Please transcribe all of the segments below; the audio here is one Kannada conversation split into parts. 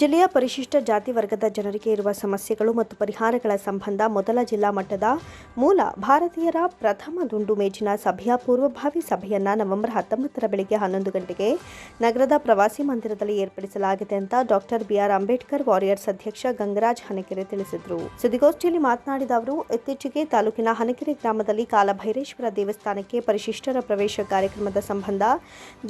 ಜಿಲ್ಲೆಯ ಪರಿಶಿಷ್ಟ ಜಾತಿ ವರ್ಗದ ಜನರಿಗೆ ಇರುವ ಸಮಸ್ಯೆಗಳು ಮತ್ತು ಪರಿಹಾರಗಳ ಸಂಬಂಧ ಮೊದಲ ಜಿಲ್ಲಾ ಮಟ್ಟದ ಮೂಲ ಭಾರತೀಯರ ಪ್ರಥಮ ದುಂಡು ಮೇಜಿನ ಸಭೆಯ ಪೂರ್ವಭಾವಿ ಸಭೆಯನ್ನು ನವೆಂಬರ್ ಹತ್ತೊಂಬತ್ತರ ಬೆಳಗ್ಗೆ ಹನ್ನೊಂದು ಗಂಟೆಗೆ ನಗರದ ಪ್ರವಾಸಿ ಮಂದಿರದಲ್ಲಿ ಏರ್ಪಡಿಸಲಾಗಿದೆ ಅಂತ ಡಾಕ್ಟರ್ ಬಿಆರ್ ಅಂಬೇಡ್ಕರ್ ವಾರಿಯರ್ಸ್ ಅಧ್ಯಕ್ಷ ಗಂಗರಾಜ್ ಹನಕೆರೆ ತಿಳಿಸಿದರು. ಸುದ್ದಿಗೋಷ್ಠಿಯಲ್ಲಿ ಮಾತನಾಡಿದ ಅವರು, ಇತ್ತೀಚೆಗೆ ತಾಲೂಕಿನ ಹನಕೆರೆ ಗ್ರಾಮದಲ್ಲಿ ಕಾಲಭೈರೇಶ್ವರ ದೇವಸ್ಥಾನಕ್ಕೆ ಪರಿಶಿಷ್ಟರ ಪ್ರವೇಶ ಕಾರ್ಯಕ್ರಮದ ಸಂಬಂಧ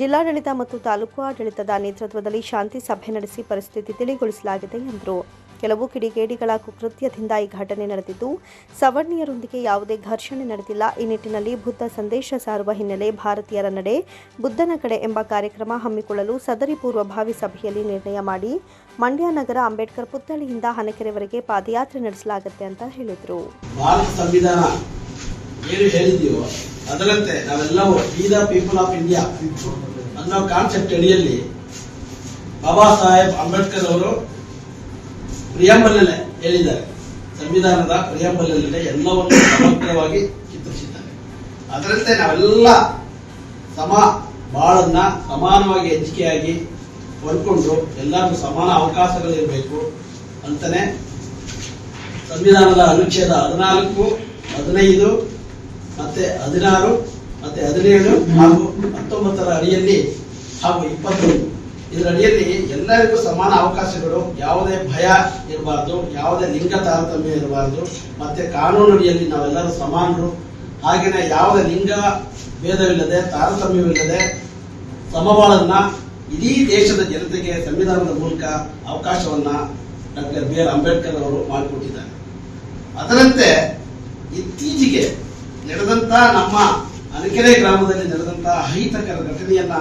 ಜಿಲ್ಲಾಡಳಿತ ಮತ್ತು ತಾಲೂಕು ಆಡಳಿತದ ನೇತೃತ್ವದಲ್ಲಿ ಶಾಂತಿ ಸಭೆ ನಡೆಸಿ ಪರಿಸ್ಥಿತಿ ತಿಳಿಗೊಳಿಸಲಾಗಿದೆ ಎಂದರು. ಕೆಲವು ಕಿಡಿಗೇಡಿಗಳ ಕುಕೃತ್ಯದಿಂದ ಈ ಘಟನೆ ನಡೆದಿದ್ದು, ಸವರ್ಣೀಯರೊಂದಿಗೆ ಯಾವುದೇ ಘರ್ಷಣೆ ನಡೆದಿಲ್ಲ. ಈ ನಿಟ್ಟಿನಲ್ಲಿ ಬುದ್ಧ ಸಂದೇಶ ಸಾರುವ ಹಿನ್ನೆಲೆ ಭಾರತೀಯರ ನಡೆ ಬುದ್ಧನ ಕಡೆ ಎಂಬ ಕಾರ್ಯಕ್ರಮ ಹಮ್ಮಿಕೊಳ್ಳಲು ಸದರಿ ಪೂರ್ವಭಾವಿ ಸಭೆಯಲ್ಲಿ ನಿರ್ಣಯ ಮಾಡಿ, ಮಂಡ್ಯ ನಗರ ಅಂಬೇಡ್ಕರ್ ಪುತ್ಥಳಿಯಿಂದ ಹನಕೆರೆವರೆಗೆ ಪಾದಯಾತ್ರೆ ನಡೆಸಲಾಗುತ್ತೆ ಅಂತ ಹೇಳಿದರು. ಅದರಂತೆ ನಾವೆಲ್ಲವೂ be the people of India ಅನ್ನೋ ಕಾನ್ಸೆಪ್ಟ್ ಅಡಿಯಲ್ಲಿ ಬಾಬಾ ಸಾಹೇಬ್ ಅಂಬೇಡ್ಕರ್ ಅವರು ಪ್ರಿಯಾಂಬಲ್ಲೇ ಹೇಳಿದ್ದಾರೆ. ಸಂವಿಧಾನದ ಪ್ರಿಯಾಂಬಲ್ಲೇ ಎಲ್ಲವನ್ನು ಸಮಗ್ರವಾಗಿ ಚಿತ್ರಿಸಿದ್ದಾರೆ. ಅದರಂತೆ ನಾವೆಲ್ಲ ಸಮ ಬಾಳನ್ನ ಸಮಾನವಾಗಿ ಹಂಚಿಕೆಯಾಗಿ ಪಡ್ಕೊಂಡು ಎಲ್ಲರಿಗೂ ಸಮಾನ ಅವಕಾಶಗಳಿರಬೇಕು ಅಂತಾನೆ ಸಂವಿಧಾನದ ಅನುಚ್ಛೇದ ಹದಿನಾಲ್ಕು, ಹದಿನೈದು, ಮತ್ತೆ ಹದಿನಾರು, ಮತ್ತೆ ಹದಿನೇಳು ಹಾಗೂ ಹತ್ತೊಂಬತ್ತರ ಅಡಿಯಲ್ಲಿ ಹಾಗೂ ಇಪ್ಪತ್ತೊಂದು. ಇದರ ಅಡಿಯಲ್ಲಿ ಎಲ್ಲರಿಗೂ ಸಮಾನ ಅವಕಾಶಗಳು. ಯಾವುದೇ ಭಯ ಇರಬಾರ್ದು, ಯಾವುದೇ ಲಿಂಗ ತಾರತಮ್ಯ ಇರಬಾರ್ದು. ಮತ್ತೆ ಕಾನೂನು ಅಡಿಯಲ್ಲಿ ನಾವೆಲ್ಲರೂ ಸಮಾನರು. ಹಾಗೆಯೇ ಯಾವುದೇ ಲಿಂಗ ಭೇದವಿಲ್ಲದೆ, ತಾರತಮ್ಯವಿಲ್ಲದೆ ಸಮಬಾಳನ್ನ ಇಡೀ ದೇಶದ ಜನತೆಗೆ, ಸಂವಿಧಾನದ ಮೂಲಕ ಅವಕಾಶವನ್ನ ಡಾಕ್ಟರ್ ಬಿ ಆರ್ ಅಂಬೇಡ್ಕರ್ ಅವರು ಮಾಡಿಕೊಟ್ಟಿದ್ದಾರೆ. ಅದರಂತೆ ಇತ್ತೀಚೆಗೆ ನಡೆದಂತ ನಮ್ಮ ಅನಕೆರೆ ಗ್ರಾಮದಲ್ಲಿ ನಡೆದಂತಹ ಅಹಿತಕರ ಘಟನೆಯನ್ನ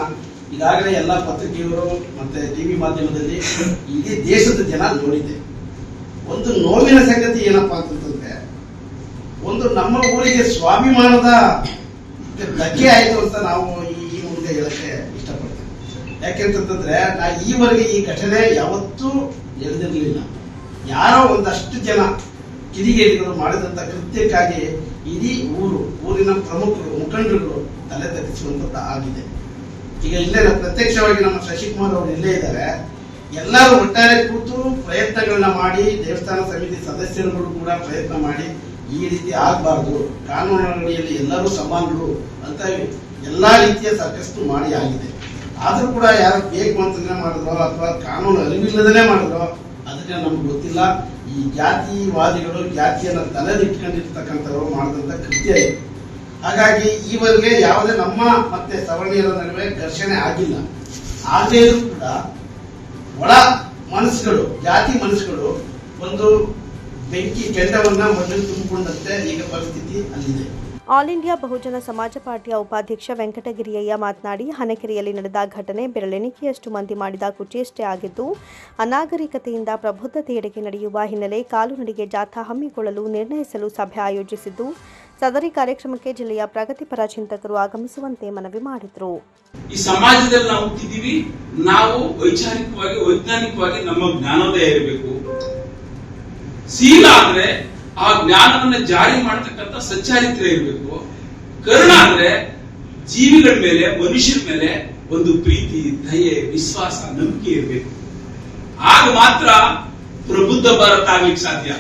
ಈಗಾಗಲೇ ಎಲ್ಲ ಪತ್ರಿಕೆಯವರು ಮತ್ತೆ ಟಿವಿ ಮಾಧ್ಯಮದಲ್ಲಿ ಇಡೀ ದೇಶದ ಜನ ನೋಡಿದೆ ಒಂದು ನೋವಿನ ಸಂಗತಿ ಏನಪ್ಪಾ ಅಂತಂದ್ರೆ, ಒಂದು ನಮ್ಮ ಊರಿಗೆ ಸ್ವಾಭಿಮಾನದ ಧಕ್ಕೆ ಆಯ್ತು ಅಂತ ನಾವು ಈ ಮುಂದೆ ಹೇಳಕ್ಕೆ ಇಷ್ಟಪಡ್ತೇವೆ ಯಾಕೆಂತಂದ್ರೆ ನಾ ಈವರೆಗೆ ಈ ಘಟನೆ ಯಾವತ್ತೂ ಎಳೆದಿರಲಿಲ್ಲ ಯಾರೋ ಒಂದಷ್ಟು ಜನ ಕಿಡಿಗೇಡಿಗಳು ಮಾಡಿದಂತ ಕೃತ್ಯಕ್ಕಾಗಿ ಇಡೀ ಊರು, ಊರಿನ ಪ್ರಮುಖರು, ಮುಖಂಡರುಗಳು ತಲೆ ತಗ್ಗಿಸುವಂತ ಆಗಿದೆ. ಈಗ ಇಲ್ಲೇ ಪ್ರತ್ಯಕ್ಷವಾಗಿ ನಮ್ಮ ಶಶಿಕುಮಾರ್ ಅವರು ಇಲ್ಲೇ ಇದ್ದಾರೆ. ಎಲ್ಲರೂ ಒಟ್ಟಾರೆ ಕೂತು ಪ್ರಯತ್ನಗಳನ್ನ ಮಾಡಿ, ದೇವಸ್ಥಾನ ಸಮಿತಿ ಸದಸ್ಯರುಗಳು ಕೂಡ ಪ್ರಯತ್ನ ಮಾಡಿ ಈ ರೀತಿ ಆಗಬಾರ್ದು. ಕಾನೂನು ಅಡಿಯಲ್ಲಿ ಎಲ್ಲರೂ ಸಮಾನರು ಅಂತ ಎಲ್ಲ ರೀತಿಯ ಸಾಕಷ್ಟು ಮಾಡಿ ಆಗಿದೆ. ಆದರೂ ಕೂಡ ಯಾರು ಬೇಕು ಅಂತಲೇ ಮಾಡಿದ್ರೋ ಅಥವಾ ಕಾನೂನು ಅರಿವಿಲ್ಲದೇ ಮಾಡಿದ್ರೋ ಅದಕ್ಕೆ ನಮ್ಗೆ ಗೊತ್ತಿಲ್ಲ. ಈ ಜಾತಿವಾದಿಗಳು ಜಾತಿಯನ್ನ ತಲೆದಿಟ್ಕೊಂಡಿರ್ತಕ್ಕಂಥವ್ರು ಮಾಡಿದಂತ ಕೃತ್ಯ ಇದು. ಹಾಗಾಗಿ ಈವರೆಗೆ ಯಾವುದೇ ನಮ್ಮ ಮತ್ತೆ ಸವರ್ಣೀಯರ ನಡುವೆ ಘರ್ಷಣೆ ಆಗಿಲ್ಲ. ಆಗದೇ ಇದ್ರೂ ಕೂಡ ಒಳ ಮನಸ್ಸುಗಳು, ಜಾತಿ ಮನಸ್ಸುಗಳು ಒಂದು ಬೆಂಕಿ ಕೆಂಡವನ್ನ ಮೊದಲು ತುಂಬಿಕೊಂಡಂತೆ ಈಗ ಪರಿಸ್ಥಿತಿ ಅಲ್ಲಿದೆ. ಆಲ್ ಇಂಡಿಯಾ ಬಹುಜನ ಸಮಾಜ ಪಾರ್ಟಿಯ ಉಪಾಧ್ಯಕ್ಷ ವೆಂಕಟಗಿರಿಯಯ್ಯ ಮಾತನಾಡಿ ಹನಕೆರೆಯಲ್ಲಿ ನಡೆದ ಘಟನೆ ಬೆರಳೆಣಿಕೆಯಷ್ಟು ಮಂದಿ ಮಾಡಿದ ಕುಚೇಷ್ಟೆ ಆಗಿದ್ದು, ಅನಾಗರಿಕತೆಯಿಂದ ಪ್ರಬುದ್ಧತೆಯೆಡೆಗೆ ನಡೆಯುವ ಹಿನ್ನೆಲೆ ಕಾಲುನಡಿಗೆ ಜಾಥಾ ಹಮ್ಮಿಕೊಳ್ಳಲು ನಿರ್ಣಯಿಸಲು ಸಭೆ ಆಯೋಜಿಸಿದ್ದು ಸದರಿ ಕಾರ್ಯಕ್ರಮಕ್ಕೆ ಜಿಲ್ಲೆಯ ಪ್ರಗತಿಪರ ಚಿಂತಕರು ಆಗಮಿಸುವಂತೆ ಮನವಿ ಮಾಡಿದರು. ಈ ಸಮಾಜದಲ್ಲಿ ನಾವು ಹುಟ್ಟಿದೀವಿ ನಾವು ವೈಚಾರಿಕವಾಗಿ, ವೈಜ್ಞಾನಿಕವಾಗಿ ನಮ್ಮ ಜ್ಞಾನೋದಯ ಇರಬೇಕು. ಶೀಲ ಅಂದ್ರೆ ಆ ಜ್ಞಾನವನ್ನು ಜಾರಿ ಮಾಡತಕ್ಕಂತ ಸಚ್ಚಾರಿತ್ರ ಇರಬೇಕು. ಕರುಣ ಅಂದ್ರೆ ಜೀವಿಗಳ ಮೇಲೆ, ಮನುಷ್ಯರ ಮೇಲೆ ಒಂದು ಪ್ರೀತಿ, ದಯೆ, ವಿಶ್ವಾಸ, ನಂಬಿಕೆ ಇರಬೇಕು. ಆಗ ಮಾತ್ರ ಪ್ರಬುದ್ಧ ಭಾರತ ಆಗ್ಲಿಕ್ಕೆ ಸಾಧ್ಯ.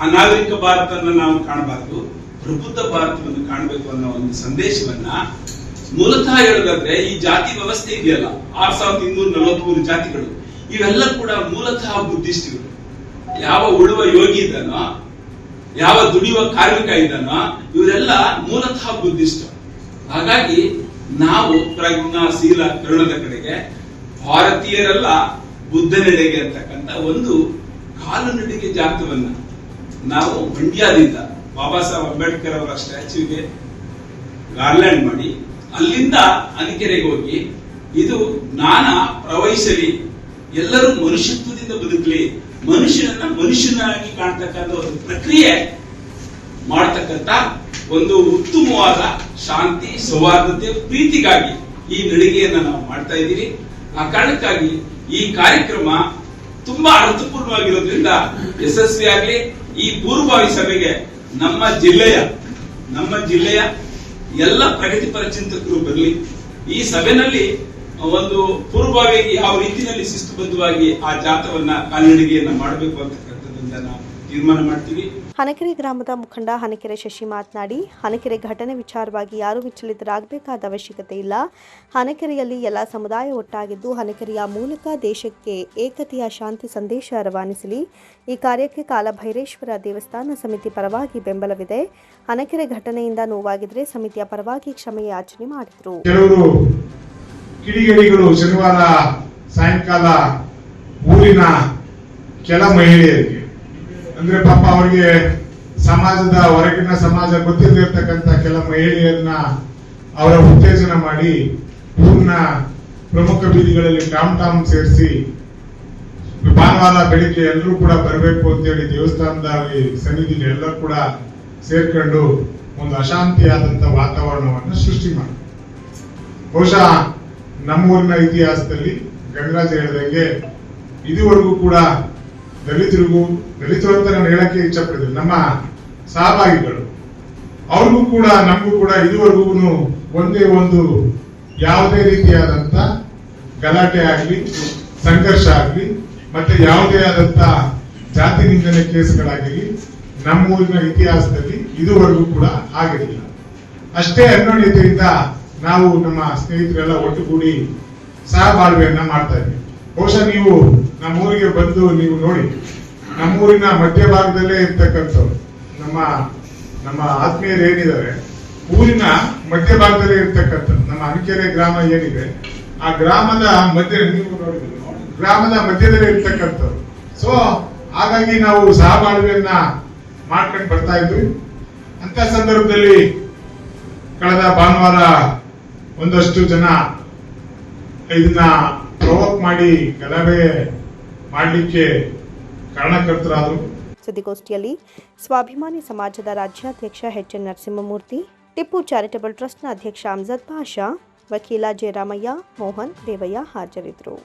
ಆ ನಾಗರಿಕ ಭಾರತವನ್ನು ನಾವು ಕಾಣಬಾರದು. ಪ್ರಬುದ್ಧ ಭಾರತವನ್ನು ಕಾಣಬೇಕು ಅನ್ನೋ ಒಂದು ಸಂದೇಶವನ್ನ ಮೂಲತಃ ಹೇಳೋದಾದ್ರೆ ಈ ಜಾತಿ ವ್ಯವಸ್ಥೆ ಇದೆಯಲ್ಲ, ಆರ್ ಸಾವಿರದ ಇನ್ನೂರ ನಲವತ್ಮೂರು ಜಾತಿಗಳು, ಇವೆಲ್ಲ ಕೂಡ ಮೂಲತಃ ಬುದ್ಧಿಸ್ಟ್ಗಳು. ಯಾವ ಉಳುವ ಯೋಗಿ ಇದ್ದಾನೋ, ಯಾವ ದುಡಿಯುವ ಕಾರ್ಮಿಕ ಇದ್ದಾನೋ, ಇವರೆಲ್ಲ ಮೂಲತಃ ಬುದ್ಧಿಸ್ಟ್ ಹಾಗಾಗಿ ನಾವು ಪ್ರಜ್ಞಾಶೀಲ ಕರುಣದ ಕಡೆಗೆ ಭಾರತೀಯರೆಲ್ಲ, ಬುದ್ಧನೆಡೆಗೆ ಅಂತಕ್ಕಂಥ ಒಂದು ಕಾಲುನಡಿಗೆ ಜಾತವನ್ನ ನಾವು ಮಂಡ್ಯದಿಂದ ಬಾಬಾ ಸಾಹೇಬ್ ಅಂಬೇಡ್ಕರ್ ಅವರ ಸ್ಟ್ಯಾಚ್ಯೂಗೆ ಗಾರ್ಲ್ಯಾಂಡ್ ಮಾಡಿ, ಅಲ್ಲಿಂದ ಅನಿಕೆರೆಗೆ ಹೋಗಿ, ಇದು ಜ್ಞಾನ ಪ್ರವಹಿಸಲಿ, ಎಲ್ಲರೂ ಮನುಷ್ಯತ್ವದಿಂದ ಬದುಕಲಿ, ಮನುಷ್ಯನನ್ನ ಮನುಷ್ಯನಾಗಿ ಕಾಣ್ತಕ್ಕಂಥ ಒಂದು ಪ್ರಕ್ರಿಯೆ ಮಾಡತಕ್ಕಂತ ಒಂದು ಉತ್ತಮವಾದ ಶಾಂತಿ, ಸೌಹಾರ್ದತೆ, ಪ್ರೀತಿಗಾಗಿ ಈ ನಡಿಗೆಯನ್ನ ನಾವು ಮಾಡ್ತಾ ಇದ್ದೀವಿ ಆ ಕಾರಣಕ್ಕಾಗಿ ಈ ಕಾರ್ಯಕ್ರಮ ತುಂಬಾ ಅರ್ಥಪೂರ್ಣವಾಗಿರೋದ್ರಿಂದ ಯಶಸ್ವಿಯಾಗಲಿ. ಈ ಪೂರ್ವಭಾವಿ ಸಭೆಗೆ ನಮ್ಮ ಜಿಲ್ಲೆಯ ನಮ್ಮ ಜಿಲ್ಲೆಯ ಎಲ್ಲ ಪ್ರಗತಿಪರ ಚಿಂತಕರು ಬರಲಿ, ಈ ಸಭೆನಲ್ಲಿ ಒಂದು ಪೂರ್ವಭಾವಿಯಾಗಿ ಯಾವ ರೀತಿಯಲ್ಲಿ ಶಿಸ್ತುಬದ್ಧವಾಗಿ ಆ ಜಾತವನ್ನ ಕಾಲ್ನಡಿಗೆಯನ್ನ ಮಾಡಬೇಕು ಅಂತಕ್ಕಂಥದ್ದನ್ನ ನಾವು ತೀರ್ಮಾನ ಮಾಡ್ತೀವಿ. ಹನಕೆರೆ ಗ್ರಾಮದ ಮುಖಂಡ ಹನಕೆರೆ ಶಶಿ ಮಾತನಾಡಿ, ಹನಕೆರೆ ಘಟನೆ ವಿಚಾರವಾಗಿ ಯಾರೂ ವಿಚಲಿತರಾಗಬೇಕಾದ ಅವಶ್ಯಕತೆ ಇಲ್ಲ. ಹನಕೆರೆಯಲ್ಲಿ ಎಲ್ಲ ಸಮುದಾಯ ಒಟ್ಟಾಗಿದ್ದು, ಹನಕೆರೆಯ ಮೂಲಕ ದೇಶಕ್ಕೆ ಏಕತೆಯ ಶಾಂತಿ ಸಂದೇಶ ರವಾನಿಸಲಿ. ಈ ಕಾರ್ಯಕ್ಕೆ ಕಾಲಭೈರೇಶ್ವರ ದೇವಸ್ಥಾನ ಸಮಿತಿ ಪರವಾಗಿ ಬೆಂಬಲವಿದೆ. ಹನಕೆರೆ ಘಟನೆಯಿಂದ ನೋವಾಗಿದ್ರೆ ಸಮಿತಿಯ ಪರವಾಗಿ ಕ್ಷಮೆ ಯಾಚನೆ ಮಾಡಿದರು. ಕಿಡಿಗೇಡಿಗಳು ಶನಿವಾರ ಸಾಯಂಕಾಲ ಊರಿನ ಕೆಲ ಮಹಿಳೆಯರಿಗೆ ಅಂದ್ರೆ ಪಾಪ ಅವ್ರಿಗೆ ಸಮಾಜದ ಹೊರಗಿನ ಸಮಾಜ ಗೊತ್ತಿಲ್ಲದೆ ಕೆಲ ಮಹಿಳೆಯರನ್ನ ಅವರ ಉತ್ತೇಜನ ಮಾಡಿ ಊರಿನ ಪ್ರಮುಖ ಬೀದಿಗಳಲ್ಲಿ ಟಾಮ್ ಟಾಮ್ ಸೇರಿಸಿ ಭಾನುವಾರ ಬೆಳಿಗ್ಗೆ ಎಲ್ಲರೂ ಕೂಡ ಬರಬೇಕು ಅಂತೇಳಿ ದೇವಸ್ಥಾನದ ಸನ್ನಿಧಿಗೆ ಎಲ್ಲರೂ ಕೂಡ ಸೇರ್ಕೊಂಡು ಒಂದು ಅಶಾಂತಿಯಾದಂತ ವಾತಾವರಣವನ್ನು ಸೃಷ್ಟಿ ಮಾಡಿ ಬಹುಶಃ ನಮ್ಮೂರಿನ ಇತಿಹಾಸದಲ್ಲಿ ಗಂಗರಾಜ್ ಹೇಳಿದಂಗೆ ಇದುವರೆಗೂ ಕೂಡ ದಲಿತರಿಗೂ, ದಲಿತರು ಅಂತ ನಾನು ಹೇಳಕ್ಕೆ ಇಚ್ಛಪಡ್ತೀನಿ ನಮ್ಮ ಸಹಭಾಗಿಗಳು. ಅವ್ರಿಗೂ ಕೂಡ, ನಮಗೂ ಕೂಡ ಇದುವರೆಗೂ ಒಂದೇ ಒಂದು ಯಾವುದೇ ರೀತಿಯಾದಂತ ಗಲಾಟೆ ಆಗಲಿ, ಸಂಘರ್ಷ ಆಗಲಿ, ಮತ್ತೆ ಯಾವುದೇ ಆದಂತ ಜಾತಿ ನಿಂದನೆ ನಮ್ಮ ಊರಿನ ಇತಿಹಾಸದಲ್ಲಿ ಇದುವರೆಗೂ ಕೂಡ ಆಗಿರಲಿಲ್ಲ ಅಷ್ಟೇ ಅನ್ಯೋನ್ಯತೆಯಿಂದ ನಾವು ನಮ್ಮ ಸ್ನೇಹಿತರೆಲ್ಲ ಒಟ್ಟುಗೂಡಿ ಸಹಬಾಳ್ವೆಯನ್ನ ಮಾಡ್ತಾ ಇದ್ವಿ ಬಹುಶಃ ನೀವು ನಮ್ಮೂರಿಗೆ ಬಂದು ನೀವು ನೋಡಿ, ನಮ್ಮೂರಿನ ಮಧ್ಯಭಾಗದಲ್ಲೇ ಇರ್ತಕ್ಕಂಥವ್ರು, ನಮ್ಮ ನಮ್ಮ ಆತ್ಮೀಯರು ಏನಿದ್ದಾರೆ, ಊರಿನ ಮಧ್ಯಭಾಗದಲ್ಲೇ ಇರ್ತಕ್ಕಂಥದ್ದು ನಮ್ಮ ಅಣಕೆರೆ ಗ್ರಾಮ ಏನಿದೆ, ಆ ಗ್ರಾಮದ ಮಧ್ಯ, ನೀವು ನೋಡಿದ್ರು ಗ್ರಾಮದ ಮಧ್ಯದಲ್ಲೇ ಇರ್ತಕ್ಕಂಥವ್ರು. ಸೊ ಹಾಗಾಗಿ ನಾವು ಸಹಬಾಳ್ವೆಯನ್ನ ಮಾಡ್ಕೊಂಡು ಬರ್ತಾ ಇದ್ವಿ. ಅಂತ ಸಂದರ್ಭದಲ್ಲಿ ಕಳೆದ ಭಾನುವಾರ ಒಂದಷ್ಟು ಜನ ಇದನ್ನ ಪ್ರವೋಕ್ ಮಾಡಿ ಗಲಭೆ ಮಾಡಲಿಕ್ಕೆ ಕಾರಣಕರ್ತರಾದರು. ಸುದ್ದಿಗೋಷ್ಠಿಯಲ್ಲಿ ಸ್ವಾಭಿಮಾನಿ ಸಮಾಜದ ರಾಜ್ಯಾಧ್ಯಕ್ಷ H N Narasimhamurthy, Tipu charitable ಟ್ರಸ್ಟ್ನ ಅಧ್ಯಕ್ಷ ಅಮ್ಜದ್ ಪಾಷಾ ವಕೀಲ ಜಯರಾಮಯ್ಯ, ಮೋಹನ್ ದೇವಯ್ಯ ಹಾಜರಿದ್ದರು.